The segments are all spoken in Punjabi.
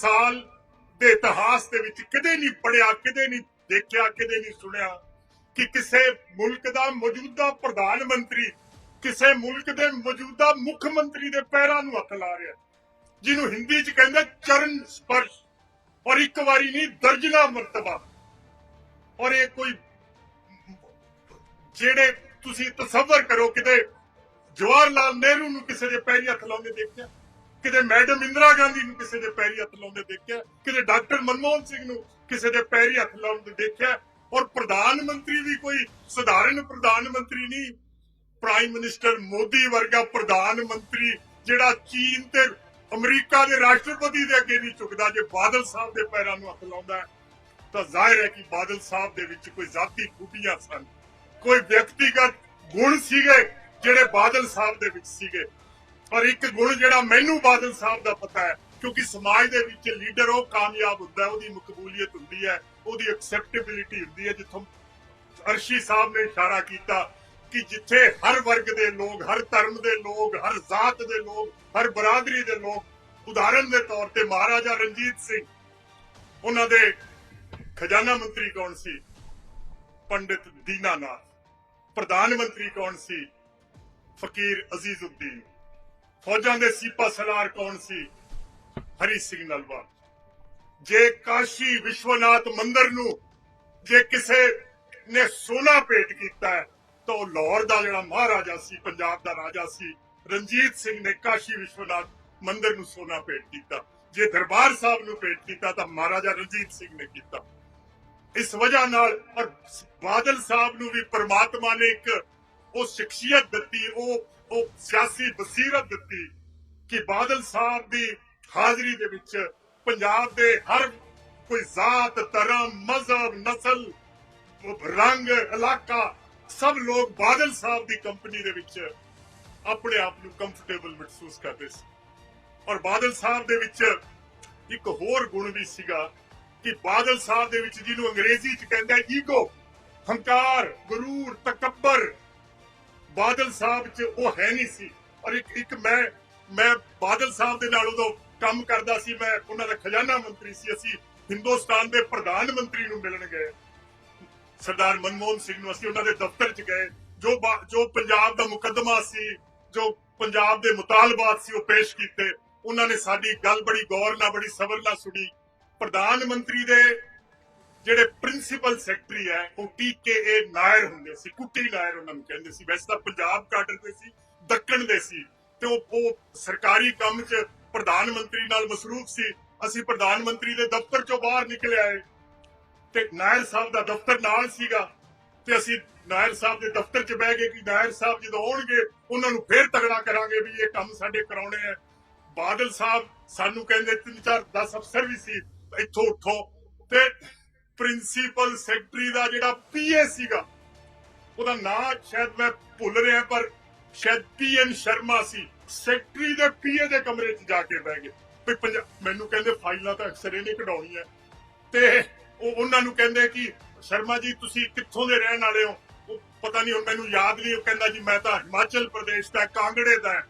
ਸਾਲ ਦੇ ਇਤਿਹਾਸ ਦੇ ਵਿੱਚ ਕਦੇ ਨਹੀਂ ਪੜਿਆ ਕਦੇ ਨਹੀਂ ਦੇਖਿਆ, ਕਦੇ ਨਹੀਂ ਸੁਣਿਆ ਕਿ ਕਿਸੇ ਮੁਲਕ ਦਾ ਮੌਜੂਦਾ ਪ੍ਰਧਾਨ ਮੰਤਰੀ ਕਿਸੇ ਮੁਲਕ ਦੇ ਮੌਜੂਦਾ ਮੁੱਖ ਮੰਤਰੀ ਦੇ ਪੈਰਾਂ ਨੂੰ ਹੱਥ ਲਾ ਰਿਹਾ ਜਿਹਨੂੰ ਹਿੰਦੀ ਚ ਕਹਿੰਦੇ ਚਰਨ ਸਪਰਸ਼। ਔਰ ਇੱਕ ਵਾਰੀ ਨਹੀਂ, ਦਰਜਨਾ ਮਰਤਬਾ। ਔਰ ਇਹ ਕੋਈ ਜਿਹੜੇ ਤੁਸੀਂ ਤਸਵਰ ਕਰੋ, ਕਿਤੇ ਜਵਾਹਰ ਲਾਲ ਨਹਿਰੂ ਨੂੰ ਕਿਸੇ ਦੇ ਪੈਰੀ ਹੱਥ ਲਾਉਂਦੇ ਦੇਖਿਆ? ਕਿਤੇ ਮੈਡਮ ਇੰਦਰਾ ਗਾਂਧੀ ਨੂੰ ਕਿਸੇ ਦੇ ਪੈਰੀ ਹੱਥ ਲਾਉਂਦੇ ਦੇਖਿਆ ਕਿਤੇ ਡਾਕਟਰ ਮਨਮੋਹਨ ਸਿੰਘ ਨੂੰ ਕਿਸੇ ਦੇ ਪੈਰੀ ਹੱਥ ਲਾਉਂਦੇ ਦੇਖਿਆ ਔਰ ਪ੍ਰਧਾਨ ਮੰਤਰੀ ਵੀ ਕੋਈ ਸਧਾਰਨ ਪ੍ਰਧਾਨ ਮੰਤਰੀ ਨਹੀਂ ਪ੍ਰਾਈਮ ਮਿਨਿਸਟਰ ਮੋਦੀ ਵਰਗਾ ਪ੍ਰਧਾਨ ਮੰਤਰੀ ਜਿਹੜਾ ਚੀਨ ਤੇ ਅਮਰੀਕਾ ਦੇ ਰਾਸ਼ਟਰਪਤੀ ਦੇ ਅੱਗੇ ਨਹੀਂ ਝੁਕਦਾ ਜੇ ਬਾਦਲ ਸਾਹਿਬ ਦੇ ਪੈਰਾਂ ਨੂੰ ਹੱਥ ਲਾਉਂਦਾ ਹੈ, ਤਾਂ ਜ਼ਾਹਿਰ ਹੈ ਕਿ ਬਾਦਲ ਸਾਹਿਬ ਦੇ ਵਿੱਚ ਕੋਈ ਜ਼ਾਤੀ ਖੂਬੀਆਂ ਸਨ ਕੋਈ ਵਿਅਕਤੀਗਤ ਗੁਣ ਸੀਗੇ ਜਿਹੜੇ ਬਾਦਲ ਸਾਹਿਬ ਦੇ ਵਿੱਚ ਸੀਗੇ। ਪਰ ਇੱਕ ਗੁਣ ਜਿਹੜਾ ਮੈਨੂੰ ਬਾਦਲ ਸਾਹਿਬ ਦਾ ਪਤਾ ਹੈ, ਕਿਉਂਕਿ ਸਮਾਜ ਦੇ ਵਿੱਚ ਲੀਡਰ ਉਹ ਕਾਮਯਾਬ ਹੁੰਦਾ ਉਹਦੀ ਮਕਬੂਲੀਅਤ ਹੁੰਦੀ ਹੈ, ਉਹਦੀ ਐਕਸੈਪਟੇਬਿਲਿਟੀ ਹੁੰਦੀ ਹੈ, ਜਿੱਥੋਂ ਅਰਸ਼ੀ ਸਾਹਿਬ ਨੇ ਇਸ਼ਾਰਾ ਕੀਤਾ ਕਿ ਜਿੱਥੇ ਹਰ ਵਰਗ ਦੇ ਲੋਕ, ਹਰ ਧਰਮ ਦੇ ਲੋਕ, ਹਰ ਜ਼ਾਤ ਦੇ ਲੋਕ, ਹਰ ਬਰਾਦਰੀ ਦੇ ਲੋਕ, ਉਦਾਹਰਨ ਦੇ ਤੌਰ ਤੇ ਮਹਾਰਾਜਾ ਰਣਜੀਤ ਸਿੰਘ, ਉਹਨਾਂ ਦੇ ਖਜ਼ਾਨਾ ਮੰਤਰੀ ਕੌਣ ਸੀ? ਪੰਡਿਤ ਦੀਨਾਨਾਥ। ਪ੍ਰਧਾਨ ਮੰਤਰੀ ਕੌਣ ਸੀ? ਫਕੀਰ ਅਜ਼ੀਜ਼ਉদ্ਦੀਨ ਫੌਜਾਂ ਦੇ ਸੀਪਾ ਸਲਾਰ ਕੌਣ ਸੀ? ਹਰੀ ਸਿੰਘ ਨਲਵਾ। ਜੇ ਕਾਸ਼ੀ ਵਿਸ਼ਵਨਾਥ ਮੰਦਿਰ ਨੂੰ ਜੇ ਕਿਸੇ ਨੇ ਸੋਨਾ ਭੇਟ ਕੀਤਾ ਤਾਂ ਲਾਹੌਰ ਦਾ ਜਿਹੜਾ ਮਹਾਰਾਜਾ ਸੀ, ਪੰਜਾਬ ਦਾ ਰਾਜਾ ਸੀ, ਰਣਜੀਤ ਸਿੰਘ ਨੇ ਕਾਸ਼ੀ ਵਿਸ਼ਵਨਾਥ ਮੰਦਰ ਨੂੰ ਸੋਨਾ ਭੇਟ ਕੀਤਾ। ਜੇ ਦਰਬਾਰ ਸਾਹਿਬ ਨੂੰ ਭੇਟ ਕੀਤਾ, ਤਾਂ ਮਹਾਰਾਜਾ ਰਣਜੀਤ ਸਿੰਘ ਨੇ ਕੀਤਾ। ਇਸ ਵਜ੍ਹਾ ਨਾਲ ਔਰ ਬਾਦਲ ਸਾਹਿਬ ਨੂੰ ਵੀ ਪਰਮਾਤਮਾ ਨੇ ਇੱਕ ਉਹ ਸ਼ਖਸੀਅਤ ਦਿੱਤੀ, ਉਹ ਉਹ ਸਿਆਸੀ ਬਸੀਰਤ ਦਿੱਤੀ ਕਿ ਬਾਦਲ ਸਾਹਿਬ ਦੀ ਹਾਜ਼ਰੀ ਦੇ ਵਿੱਚ ਪੰਜਾਬ ਦੇ ਹਰ ਕੋਈ ਜ਼ਾਤ, ਧਰਮ, ਮਜ਼ਹਬ, ਨਸਲ ਰੰਗ, ਇਲਾਕਾ, ਸਭ ਲੋਕ ਬਾਦਲ ਸਾਹਿਬ ਦੀ ਕੰਪਨੀ ਦੇ ਵਿੱਚ ਆਪਣੇ ਆਪ ਨੂੰ ਕੰਫਰਟੇਬਲ ਮਹਿਸੂਸ ਕਰਦੇ ਸੀ। ਔਰ ਬਾਦਲ ਸਾਹਿਬ ਦੇ ਵਿੱਚ ਇੱਕ ਹੋਰ ਗੁਣ ਵੀ ਸੀਗਾ ਕਿ ਬਾਦਲ ਸਾਹਿਬ ਦੇ ਵਿੱਚ ਜਿਹਨੂੰ ਅੰਗਰੇਜ਼ੀ ਚ ਕਹਿੰਦਾ ਈਗੋ ਹੰਕਾਰ, ਗਰੂਰ, ਤਕੱਬਰ ਬਾਦਲ ਸਾਹਿਬ ਚ ਉਹ ਹੈ ਨਹੀਂ ਸੀ। ਔਰ ਇੱਕ ਇੱਕ ਮੈਂ ਮੈਂ ਬਾਦਲ ਸਾਹਿਬ ਦੇ ਨਾਲ ਉਦੋਂ ਕੰਮ ਕਰਦਾ ਸੀ। ਮੈਂ ਉਹਨਾਂ ਦਾ ਖਜ਼ਾਨਾ ਮੰਤਰੀ ਸੀ। ਅਸੀਂ ਹਿੰਦੁਸਤਾਨ ਦੇ ਪ੍ਰਧਾਨ ਮੰਤਰੀ ਨੂੰ ਮਿਲਣ ਗਏ। ਸਰਦਾਰ ਮਨਮੋਹਨ ਸਿੰਘ ਨੂੰ ਅਸੀਂ ਉਹਨਾਂ ਦੇ ਦਫ਼ਤਰ 'ਚ ਗਏ। ਜੋ ਜੋ ਪੰਜਾਬ ਦਾ ਮੁਕੱਦਮਾ ਸੀ, ਜੋ ਪੰਜਾਬ ਦੇ ਮੁਤਾਲਬਾਤ ਸੀ, ਉਹ ਪੇਸ਼ ਕੀਤੇ। ਉਹਨਾਂ ਨੇ ਸਾਡੀ ਗੱਲ ਬੜੀ ਗੌਰ ਨਾਲ, ਬੜੀ ਸਬਰ ਨਾਲ ਸੁਣੀ। ਪ੍ਰਧਾਨ ਮੰਤਰੀ ਦੇ ਜਿਹੜੇ ਪ੍ਰਿੰਸੀਪਲ ਸੈਕਟਰੀ ਹੈ, ਉਹ ਟੀਕੇਏ ਨਾਇਰ ਹੁੰਦੇ ਸੀ, ਕੁੱਟੀ ਨਾਇਰ ਉਹਨਾਂ ਨੂੰ ਕਹਿੰਦੇ ਸੀ। ਵੈਸੇ ਤਾਂ ਪੰਜਾਬ ਕਾਡਰ ਦੇ ਸੀ ਦੱਕਣ ਦੇ ਸੀ। ਤੇ ਉਹ ਸਰਕਾਰੀ ਕੰਮ 'ਚ ਪ੍ਰਧਾਨ ਮੰਤਰੀ ਨਾਲ ਮਸਰੂਫ ਸੀ। ਅਸੀਂ ਪ੍ਰਧਾਨ ਮੰਤਰੀ ਦੇ ਦਫ਼ਤਰ 'ਚੋਂ ਬਾਹਰ ਨਿਕਲ ਆਏ। ਤੇ ਨਾਇਰ ਸਾਹਿਬ ਦਾ ਦਫ਼ਤਰ ਨਾਲ ਸੀਗਾ। ਤੇ ਅਸੀਂ ਨਾਇਰ ਸਾਹਿਬ ਦੇ ਦਫ਼ਤਰ 'ਚ ਬਹਿ ਗਏ ਕਿ ਨਾਇਰ ਸਾਹਿਬ ਜਦੋਂ ਆਉਣਗੇ, ਉਹਨਾਂ ਨੂੰ ਫੇਰ ਤਗੜਾ ਕਰਾਂਗੇ ਵੀ ਇਹ ਕੰਮ ਸਾਡੇ ਕਰਾਉਣੇ ਆ। ਬਾਦਲ ਸਾਹਿਬ ਸਾਨੂੰ ਕਹਿੰਦੇ, ਤਿੰਨ ਚਾਰ 10 ਅਫਸਰ ਵੀ ਸੀ, ਇੱਥੋਂ ਉੱਠੋ। ਤੇ ਪ੍ਰਿੰਸੀਪਲ ਸੈਕਟਰੀ ਦਾ ਜਿਹੜਾ ਪੀਏ ਸੀਗਾ, ਉਹਦਾ ਨਾਂ ਸ਼ਾਇਦ ਮੈਂ ਭੁੱਲ ਰਿਹਾ, ਪਰ ਸ਼ਾਇਦ ਪੀਐਨ ਸ਼ਰਮਾ ਸੀ। ਸੈਕਟਰੀ ਦੇ ਪੀਏ ਦੇ ਕਮਰੇ 'ਚ ਜਾ ਕੇ ਬਹਿ ਗਏ। ਵੀ ਮੈਨੂੰ ਕਹਿੰਦੇ ਫਾਈਲਾਂ ਤਾਂ ਅਕਸਰ ਇਹਨੇ ਕਢਾਉਣੀਆਂ। ਤੇ ਉਹ ਉਹਨਾਂ ਨੂੰ ਕਹਿੰਦੇ ਕਿ, ਸ਼ਰਮਾ ਜੀ, ਤੁਸੀਂ ਕਿੱਥੋਂ ਦੇ ਰਹਿਣ ਵਾਲੇ ਹੋ? ਉਹ ਪਤਾ ਨਹੀਂ, ਹੁਣ ਮੈਨੂੰ ਯਾਦ ਨਹੀਂ, ਉਹ ਕਹਿੰਦਾ ਜੀ, ਮੈਂ ਤਾਂ ਹਿਮਾਚਲ ਪ੍ਰਦੇਸ਼ ਦਾ, ਕਾਂਗੜੇ ਦਾ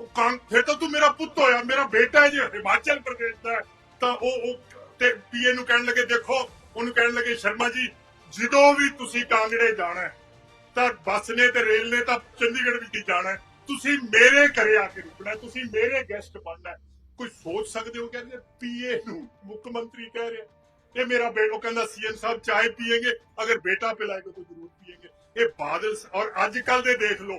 ਉਹ ਕਾਂ ਫਿਰ ਤਾਂ ਤੂੰ ਮੇਰਾ ਪੁੱਤ ਹੋਇਆ, ਮੇਰਾ ਬੇਟਾ ਹੈ ਜੀ, ਹਿਮਾਚਲ ਪ੍ਰਦੇਸ਼ ਦਾ ਤਾਂ ਉਹ ਉਹ ਤੇ ਪੀਏ ਨੂੰ ਕਹਿਣ ਲੱਗੇ, ਦੇਖੋ ਉਹਨੂੰ ਕਹਿਣ ਲੱਗੇ, ਸ਼ਰਮਾ ਜੀ, ਜਦੋਂ ਵੀ ਤੁਸੀਂ ਕਾਂਗੜੇ ਜਾਣਾ ਤਾਂ ਬੱਸ ਨੇ ਤੇ ਰੇਲ ਨੇ ਤਾਂ ਚੰਡੀਗੜ੍ਹ ਵਿੱਚ ਹੀ ਜਾਣਾ ਤੁਸੀਂ ਮੇਰੇ ਘਰੇ ਆ ਕੇ ਰੁਕਣਾ ਤੁਸੀਂ ਮੇਰੇ ਗੈਸਟ ਬਣਨਾ ਕੋਈ ਸੋਚ ਸਕਦੇ ਹੋ ਕਹਿੰਦੇ, ਪੀਏ ਨੂੰ ਮੁੱਖ ਮੰਤਰੀ ਕਹਿ ਰਿਹਾ ਇਹ ਮੇਰਾ ਬੇਟਾ ਕਹਿੰਦਾ, ਸੀਐਮ ਸਾਹਿਬ ਚਾਹੇ ਪੀਏਗੇ, ਅਗਰ ਬੇਟਾ ਪਿਲਾਏਗਾ ਤਾਂ ਜ਼ਰੂਰ ਪੀਏਗੇ। ਇਹ ਬਾਦਲ ਔਰ ਅੱਜ ਕੱਲ ਦੇ ਦੇਖ ਲਓ।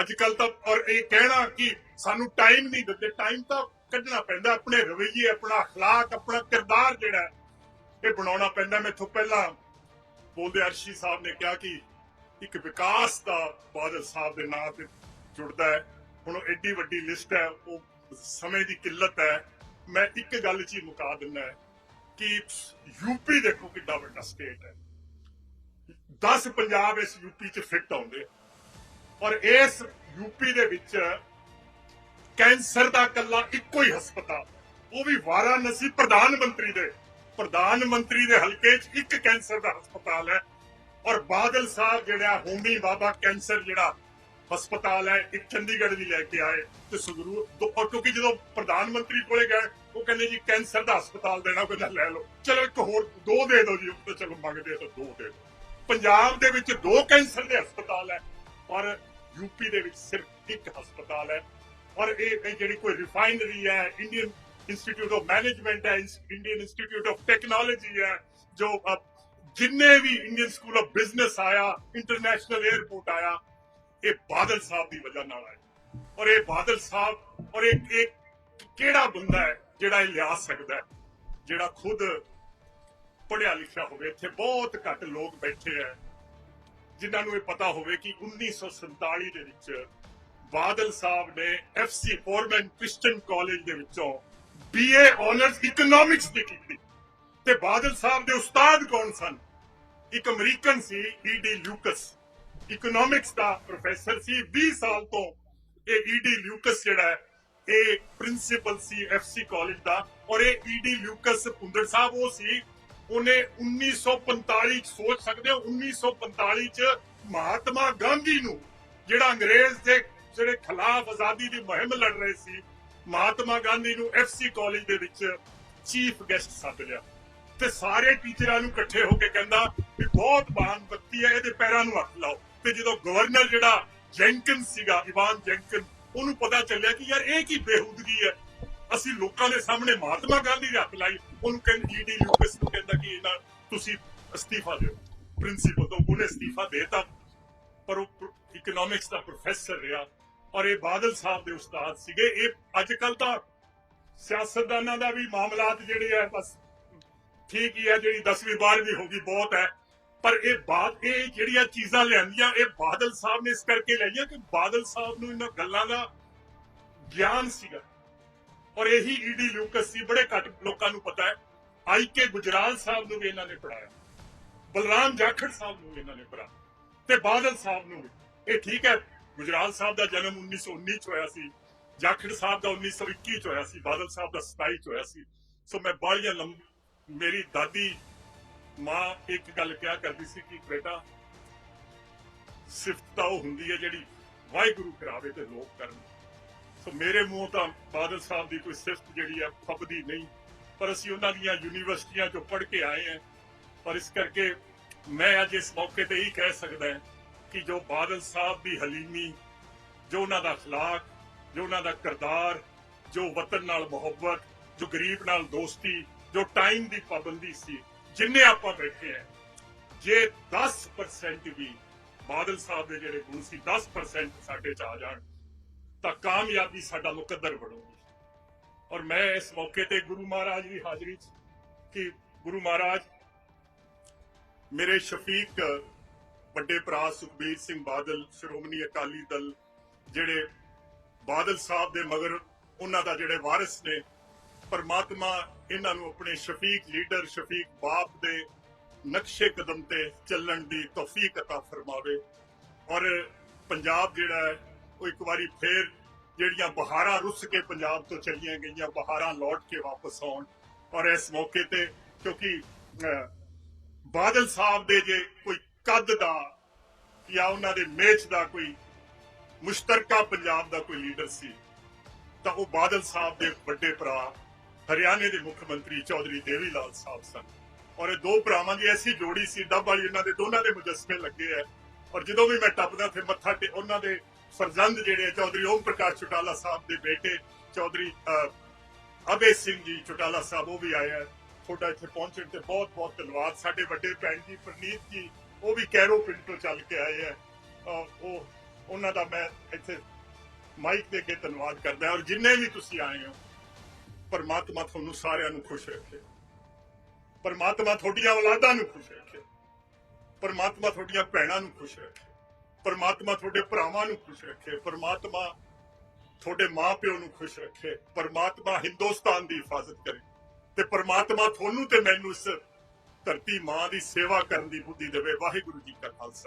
ਅੱਜ ਕੱਲ ਤਾਂ, ਔਰ ਇਹ ਕਹਿਣਾ ਕਿ ਸਾਨੂੰ ਟਾਈਮ ਨਹੀਂ ਦਿੰਦੇ। ਟਾਈਮ ਤਾਂ ਕੱਢਣਾ ਪੈਂਦਾ ਆਪਣੇ ਰਵੱਈਏ ਆਪਣਾ اخلاق ਆਪਣਾ ਕਿਰਦਾਰ ਜਿਹੜਾ ਹੈ, ਇਹ ਬਣਾਉਣਾ ਪੈਂਦਾ ਮੈਥੋਂ ਪਹਿਲਾਂ ਬੋਲਦੇ ਅਰਸ਼ੀ ਸਾਹਿਬ ਨੇ ਕਿਹਾ ਕਿ ਇੱਕ ਵਿਕਾਸ ਦਾ ਬਾਦਲ ਸਾਹਿਬ ਦੇ ਨਾਂ ਤੇ ਜੁੜਦਾ ਹੈ ਹੁਣ ਉਹ ਐਡੀ ਵੱਡੀ ਲਿਸਟ ਹੈ ਉਹ ਸਮੇਂ ਦੀ ਕਿੱਲਤ ਹੈ ਮੈਂ ਇੱਕ ਗੱਲ 'ਚ ਹੀ ਮੁਕਾ ਦਿੰਦਾ ਹੈ ਕਿ ਯੂਪੀ ਦੇਖੋ ਕਿੰਨਾ ਵੱਡਾ ਸਟੇਟ ਹੈ 10 ਪੰਜਾਬ ਇਸ ਯੂਪੀ 'ਚ ਫਿੱਟ ਆਉਂਦੇ ਔਰ ਇਸ ਯੂਪੀ ਦੇ ਵਿੱਚ ਕੈਂਸਰ ਦਾ ਕੱਲਾ ਇੱਕੋ ਹੀ ਹਸਪਤਾਲ। ਉਹ ਵੀ ਵਾਰਾਣਸੀ ਪ੍ਰਧਾਨ ਮੰਤਰੀ ਦੇ। ਪ੍ਰਧਾਨ ਮੰਤਰੀ ਦੇ ਹਲਕੇ 'ਚ ਇੱਕ ਕੈਂਸਰ ਦਾ ਹਸਪਤਾਲ ਹੈ। ਔਰ ਬਾਦਲ ਸਾਹਿਬ ਜਿਹੜਾ ਹੋਮੀ ਬਾਬਾ ਕੈਂਸਰ ਜਿਹੜਾ ਹਸਪਤਾਲ ਹੈ ਇੱਕ ਚੰਡੀਗੜ੍ਹ ਵੀ ਲੈ ਕੇ ਆਏ। ਤੇ ਸੰਗਰੂਰ ਕਿਉਂਕਿ ਜਦੋਂ ਪ੍ਰਧਾਨ ਮੰਤਰੀ ਕੋਲੇ ਗਏ, ਉਹ ਕਹਿੰਦੇ ਜੀ ਕੈਂਸਰ ਦਾ ਹਸਪਤਾਲ ਦੇਣਾ ਉਹ ਲੈ ਲਓ। ਚਲੋ ਇੱਕ ਹੋਰ ਦੋ ਦੇ ਦਿਓ ਜੀ, ਉਹ ਤਾਂ ਚਲੋ ਮੰਗਦੇ ਆ ਤਾਂ ਦੋ ਦੇ ਦਿਓ। ਪੰਜਾਬ ਦੇ ਵਿੱਚ ਦੋ ਕੈਂਸਰ ਦੇ ਹਸਪਤਾਲ ਹੈ ਔਰ ਯੂਪੀ ਦੇ ਵਿੱਚ ਸਿਰਫ ਇੱਕ ਹਸਪਤਾਲ ਹੈ। ਔਰ ਇਹ ਜਿਹੜੀ ਕੋਈ ਰਿਫਾਈਨਰੀ ਹੈ ਇੰਡੀਅਨ ਇੰਸਟੀਚਿਊਟ ਆਫ ਮੈਨੇਜਮੈਂਟ ਹੈ ਇੰਡੀਅਨ ਇੰਸਟੀਚਿਊਟ ਆਫ ਟੈਕਨੋਲੋਜੀ ਹੈ, ਜੋ ਜਿੰਨੇ ਵੀ ਇੰਡੀਅਨ ਸਕੂਲ ਆਫ ਬਿਜ਼ਨਸ ਆਇਆ ਇੰਟਰਨੈਸ਼ਨਲ 에ਅਰਪੋਰਟ ਆਇਆ, ਇਹ ਬਾਦਲ ਸਾਹਿਬ ਦੀ ਵਜ੍ਹਾ ਨਾਲ ਆਇਆ। ਔਰ ਇਹ ਬਾਦਲ ਸਾਹਿਬ, ਔਰ ਇਹ ਇਹ ਕਿਹੜਾ ਬੰਦਾ ਹੈ ਜਿਹੜਾ ਇਹ ਲਿਆ ਸਕਦਾ ਜਿਹੜਾ ਖੁਦ ਪੜਿਆ ਲਿਖਿਆ ਹੋਵੇ, ਇੱਥੇ ਬਹੁਤ ਘੱਟ ਲੋਕ ਬੈਠੇ ਹੈ, ਜਿਨ੍ਹਾਂ ਨੂੰ ਇਹ ਪਤਾ ਹੋਵੇ ਕਿ 1947 ਦੇ ਵਿੱਚ ਬਾਦਲ ਸਾਹਿਬ ਨੇ ਐਫਸੀ ਫੋਰਮੈਨ ਕ੍ਰਿਸਚੀਅਨ ਕਾਲਜ ਦੇ ਵਿੱਚੋਂ ਬੀਏ ਆਨਰਸ ਇਕਨੋਮਿਕਸ ਦੀ ਕੀਤੀ। ਤੇ ਬਾਦਲ ਸਾਹਿਬ ਦੇ ਉਸਤਾਦ ਕੌਣ ਸਨ? ਇੱਕ ਅਮਰੀਕਨ ਸੀ ਈਡੀ ਲੂਕਸ ਇਕਨੋਮਿਕਸ ਦਾ ਪ੍ਰੋਫੈਸਰ ਸੀ 20 ਸਾਲ ਤੋਂ ਇਹ ਈਡੀ ਲੂਕਸ ਜਿਹੜਾ ਹੈ, ਇਹ ਪ੍ਰਿੰਸੀਪਲ ਸੀ ਐਫਸੀ ਕਾਲਜ ਦਾ। ਔਰ ਇਹ ਈਡੀ ਲੂਕਸ ਪੁੰਦਰ ਸਾਹਿਬ, ਉਹ ਸੀ, ਉਹਨੇ 1945 ਚ ਸੋਚ ਸਕਦੇ ਹੋ 1945 ਚ ਮਹਾਤਮਾ ਗਾਂਧੀ ਨੂੰ, ਜਿਹੜਾ ਅੰਗਰੇਜ਼ ਦੇ ਜਿਹੜੇ ਖਿਲਾਫ ਆਜ਼ਾਦੀ ਦੀ ਮੁਹਿੰਮ ਲੜ ਰਹੇ ਸੀ, ਮਹਾਤਮਾ ਗਾਂਧੀ ਨੂੰ ਐਫਸੀ ਕਾਲਜ ਦੇ ਵਿੱਚ ਚੀਫ ਗੈਸਟ ਸੱਦ ਲਿਆ। ਤੇ ਸਾਰੇ ਟੀਚਰਾਂ ਨੂੰ ਇਕੱਠੇ ਹੋ ਕੇ ਕਹਿੰਦਾ ਵੀ ਬਹੁਤ ਬਾਨ ਬੱਤੀ ਹੈ, ਇਹਦੇ ਪੈਰਾਂ ਨੂੰ ਹੱਥ ਲਾਓ। ਤੇ ਜਦੋਂ ਗਵਰਨਰ ਜਿਹੜਾ ਜੈਂਕਨ ਸੀਗਾ ਇਵਾਨ ਜੈਂਕਨ ਉਹਨੂੰ ਪਤਾ ਚੱਲਿਆ ਕਿ ਯਾਰ ਇਹ ਕੀ ਬੇਹੂਦਗੀ ਹੈ। ਅਸੀਂ ਲੋਕਾਂ ਦੇ ਸਾਹਮਣੇ ਮਹਾਤਮਾ ਗਾਂਧੀ ਦੇ ਲਾਈ। ਉਹਨੂੰ ਕਹਿੰਦੇ ਈਡੀ ਲੂਕਸ ਨੂੰ ਕਹਿੰਦਾ ਕਿ ਇਹਨਾਂ ਤੁਸੀਂ ਅਸਤੀਫਾ ਦਿਓ। ਪ੍ਰਿੰਸੀਪਲ ਤੋਂ ਉਹਨੇ ਅਸਤੀਫਾ ਦੇਤਾ। ਪਰ ਉਹ ਇਕਨੋਮਿਕਸ ਦਾ ਪ੍ਰੋਫੈਸਰ ਰਿਹਾ। ਔਰ ਇਹ ਬਾਦਲ ਸਾਹਿਬ ਦੇ ਉਸਤਾਦ ਸੀਗੇ। ਇਹ ਅੱਜ ਕੱਲ ਤਾਂ ਸਿਆਸਤਦਾਨਾਂ ਦਾ ਵੀ ਮਾਮਲਾਤ ਜਿਹੜੇ ਆ, ਬਸ ਠੀਕ ਹੀ ਹੈ ਜਿਹੜੀ 10ਵੀਂ 12ਵੀਂ ਹੋ ਗਈ ਬਹੁਤ ਹੈ। ਪਰ ਇਹ ਬਾਤ ਇਹ ਜਿਹੜੀਆਂ ਚੀਜ਼ਾਂ ਲਿਆਂਦੀਆਂ, ਇਹ ਬਾਦਲ ਸਾਹਿਬ ਨੇ ਇਸ ਕਰਕੇ ਲਈਆਂ ਕਿ ਬਾਦਲ ਸਾਹਿਬ ਨੂੰ ਇਹਨਾਂ ਗੱਲਾਂ ਦਾ ਗਿਆਨ ਸੀਗਾ। ਔਰ ਇਹੀ ਈਡੀ ਲੂਕਸ ਸੀ, ਬੜੇ ਘੱਟ ਲੋਕਾਂ ਨੂੰ ਪਤਾ ਹੈ। ਆਈ ਕੇ ਗੁਜਰਾਲ ਸਾਹਿਬ ਨੂੰ ਵੀ ਇਹਨਾਂ ਨੇ ਪੜਾਇਆ ਬਲਰਾਮ ਜਾਖੜ ਸਾਹਿਬ ਨੂੰ ਵੀ ਇਹਨਾਂ ਨੇ ਪੜਾਇਆ ਤੇ ਬਾਦਲ ਸਾਹਿਬ ਨੂੰ ਵੀ। ਇਹ ਠੀਕ ਹੈ ਗੁਜਰਾਲ ਸਾਹਿਬ ਦਾ ਜਨਮ 1919 ਚ ਹੋਇਆ ਸੀ, ਜਾਖੜ ਸਾਹਿਬ ਦਾ 1921 ਚ ਹੋਇਆ ਸੀ, ਬਾਦਲ ਸਾਹਿਬ ਦਾ 27 ਚ ਹੋਇਆ ਸੀ। ਸੋ ਮੈਂ ਬਾਲੀਆਂ ਲੰਮ, ਮੇਰੀ ਦਾਦੀ, ਮਾਂ ਇੱਕ ਗੱਲ ਕਿਹਾ ਕਰਦੀ ਸੀ ਕਿ ਬੇਟਾ, ਸਿਫਤ ਤਾਂ ਉਹ ਹੁੰਦੀ ਹੈ ਜਿਹੜੀ ਵਾਹਿਗੁਰੂ ਕਰਾਵੇ ਤੇ ਲੋਕ ਕਰਨ। ਸੋ ਮੇਰੇ ਮੂੰਹ ਤਾਂ ਬਾਦਲ ਸਾਹਿਬ ਦੀ ਕੋਈ ਸਿਫਤ ਜਿਹੜੀ ਹੈ ਫੱਬਦੀ ਨਹੀਂ, ਪਰ ਅਸੀਂ ਉਹਨਾਂ ਦੀਆਂ ਯੂਨੀਵਰਸਿਟੀਆਂ ਚੋਂ ਪੜ੍ਹ ਕੇ ਆਏ ਹਾਂ। ਪਰ ਇਸ ਕਰਕੇ ਮੈਂ ਅੱਜ ਇਸ ਮੌਕੇ ਤੇ ਇਹ ਕਹਿ ਸਕਦਾ ਹਾਂ ਕਿ ਜੋ ਬਾਦਲ ਸਾਹਿਬ ਦੀ ਹਲੀਮੀ ਜੋ ਉਹਨਾਂ ਦਾ اخلاق ਜੋ ਉਹਨਾਂ ਦਾ ਕਿਰਦਾਰ ਜੋ ਵਤਨ ਨਾਲ ਮੁਹੱਬਤ ਜੋ ਗਰੀਬ ਨਾਲ ਦੋਸਤੀ ਜੋ ਟਾਈਮ ਦੀ ਪਾਬੰਦੀ ਸੀ ਜਿੰਨੇ ਆਪਾਂ ਬੈਠੇ ਆ ਜੇ 10% ਵੀ ਬਾਦਲ ਸਾਹਿਬ ਦੇ ਜਿਹੜੇ ਗੁਣ ਸੀ 10% ਸਾਡੇ ਚ ਆ ਜਾਣ ਤਾਂ ਕਾਮਯਾਬੀ ਸਾਡਾ ਮੁਕੱਦਰ ਬਣੂਗੀ ਔਰ ਮੈਂ ਇਸ ਮੌਕੇ ਤੇ ਗੁਰੂ ਮਹਾਰਾਜ ਦੀ ਹਾਜ਼ਰੀ ਚ ਕਿ ਗੁਰੂ ਮਹਾਰਾਜ ਮੇਰੇ ਸ਼ਫੀਕ ਵੱਡੇ ਭਰਾ ਸੁਖਬੀਰ ਸਿੰਘ ਬਾਦਲ ਸ਼੍ਰੋਮਣੀ ਅਕਾਲੀ ਦਲ ਜਿਹੜੇ ਬਾਦਲ ਸਾਹਿਬ ਦੇ ਮਗਰ ਉਹਨਾਂ ਦਾ ਜਿਹੜੇ ਵਾਰਿਸ ਨੇ ਪਰਮਾਤਮਾ ਇਹਨਾਂ ਨੂੰ ਆਪਣੇ ਸ਼ਫੀਕ ਲੀਡਰ ਸ਼ਫੀਕ ਬਾਪ ਦੇ ਨਕਸ਼ੇ ਕਦਮ ਤੇ ਚੱਲਣ ਦੀ ਤੌਫੀਕ عطا ਫਰਮਾਵੇ ਔਰ ਪੰਜਾਬ ਜਿਹੜਾ ਹੈ ਉਹ ਇੱਕ ਵਾਰੀ ਫੇਰ ਜਿਹੜੀਆਂ ਬਹਾਰਾਂ ਰੁੱਸ ਕੇ ਪੰਜਾਬ ਤੋਂ ਚਲੀਆਂ ਗਈਆਂ ਬਹਾਰਾਂ ਲੌਟ ਕੇ ਵਾਪਸ ਆਉਣ ਔਰ ਇਸ ਮੌਕੇ ਤੇ ਕਿਉਂਕਿ ਅਹ, ਬਾਦਲ ਸਾਹਿਬ ਦੇ ਜੇ ਕੋਈ ਕੱਦ ਦਾ ਜਾਂ ਉਹਨਾਂ ਦੇ ਮੇਚ ਦਾ ਕੋਈ ਮੁਸ਼ਤਰਕਾ ਪੰਜਾਬ ਦਾ ਕੋਈ ਲੀਡਰ ਸੀ ਤਾਂ ਉਹ ਬਾਦਲ ਸਾਹਿਬ ਦੇ ਵੱਡੇ ਭਰਾ ਹਰਿਆਣੇ ਦੇ ਮੁੱਖ ਮੰਤਰੀ ਚੌਧਰੀ ਦੇਵੀ ਲਾਲ ਸਾਹਿਬ ਸਨ। ਔਰ ਇਹ ਦੋ ਭਰਾਵਾਂ ਦੀ ਐਸੀ ਜੋੜੀ ਸੀ ਡੱਬ ਵਾਲੀ ਇਹਨਾਂ ਦੇ ਦੋਨਾਂ ਦੇ ਮੁਜੱਸਮੇ ਲੱਗੇ ਐ। ਔਰ ਜਦੋਂ ਵੀ ਮੈਂ ਟੱਪਦਾ ਤੇ ਮੱਥਾ ਤੇ ਉਹਨਾਂ ਦੇ ਫਰਜ਼ੰਦ ਜਿਹੜੇ ਚੌਧਰੀ ਓਮ ਪ੍ਰਕਾਸ਼ ਚੁਟਾਲਾ ਸਾਹਿਬ ਦੇ ਬੇਟੇ ਚੌਧਰੀ ਅਹ, ਅਬੇ ਸਿੰਘ ਜੀ ਚੁਟਾਲਾ ਸਾਹਿਬ ਉਹ ਵੀ ਆਏ ਆ ਤੁਹਾਡਾ ਇੱਥੇ ਪਹੁੰਚਣ ਤੇ ਬਹੁਤ ਬਹੁਤ ਧੰਨਵਾਦ। ਸਾਡੇ ਵੱਡੇ ਭੈਣ ਜੀ ਪ੍ਰਨੀਤ ਜੀ ਉਹ ਵੀ ਕੈਰੋ ਪਿੰਡ ਤੋਂ ਚੱਲ ਕੇ ਆਏ ਆ। ਉਹ, ਉਹਨਾਂ ਦਾ ਮੈਂ ਇੱਥੇ ਮਾਈਕ ਦੇ ਕੇ ਧੰਨਵਾਦ ਕਰਦਾ ਔਰ ਜਿੰਨੇ ਵੀ ਤੁਸੀਂ ਆਏ ਹੋ, ਪਰਮਾਤਮਾ ਤੁਹਾਨੂੰ ਸਾਰਿਆਂ ਨੂੰ ਖੁਸ਼ ਰੱਖੇ। ਪਰਮਾਤਮਾ ਤੁਹਾਡੀਆਂ ਔਲਾਦਾਂ ਨੂੰ ਖੁਸ਼ ਰੱਖੇ। ਪਰਮਾਤਮਾ ਤੁਹਾਡੀਆਂ ਭੈਣਾਂ ਨੂੰ ਖੁਸ਼ ਰੱਖੇ। ਪਰਮਾਤਮਾ ਤੁਹਾਡੇ ਭਰਾਵਾਂ ਨੂੰ ਖੁਸ਼ ਰੱਖੇ। ਪਰਮਾਤਮਾ ਤੁਹਾਡੇ ਮਾਪਿਓ ਨੂੰ ਖੁਸ਼ ਰੱਖੇ। ਪਰਮਾਤਮਾ ਹਿੰਦੁਸਤਾਨ ਦੀ ਹਿਫਾਜ਼ਤ ਕਰੇ। ਤੇ ਪਰਮਾਤਮਾ ਤੁਹਾਨੂੰ ਤੇ ਮੈਨੂੰ ਇਸ ਧਰਤੀ ਮਾਂ ਦੀ ਸੇਵਾ ਕਰਨ ਦੀ ਬੁੱਧੀ ਦੇਵੇ। ਵਾਹਿਗੁਰੂ ਜੀ ਕਾ ਖਾਲਸਾ।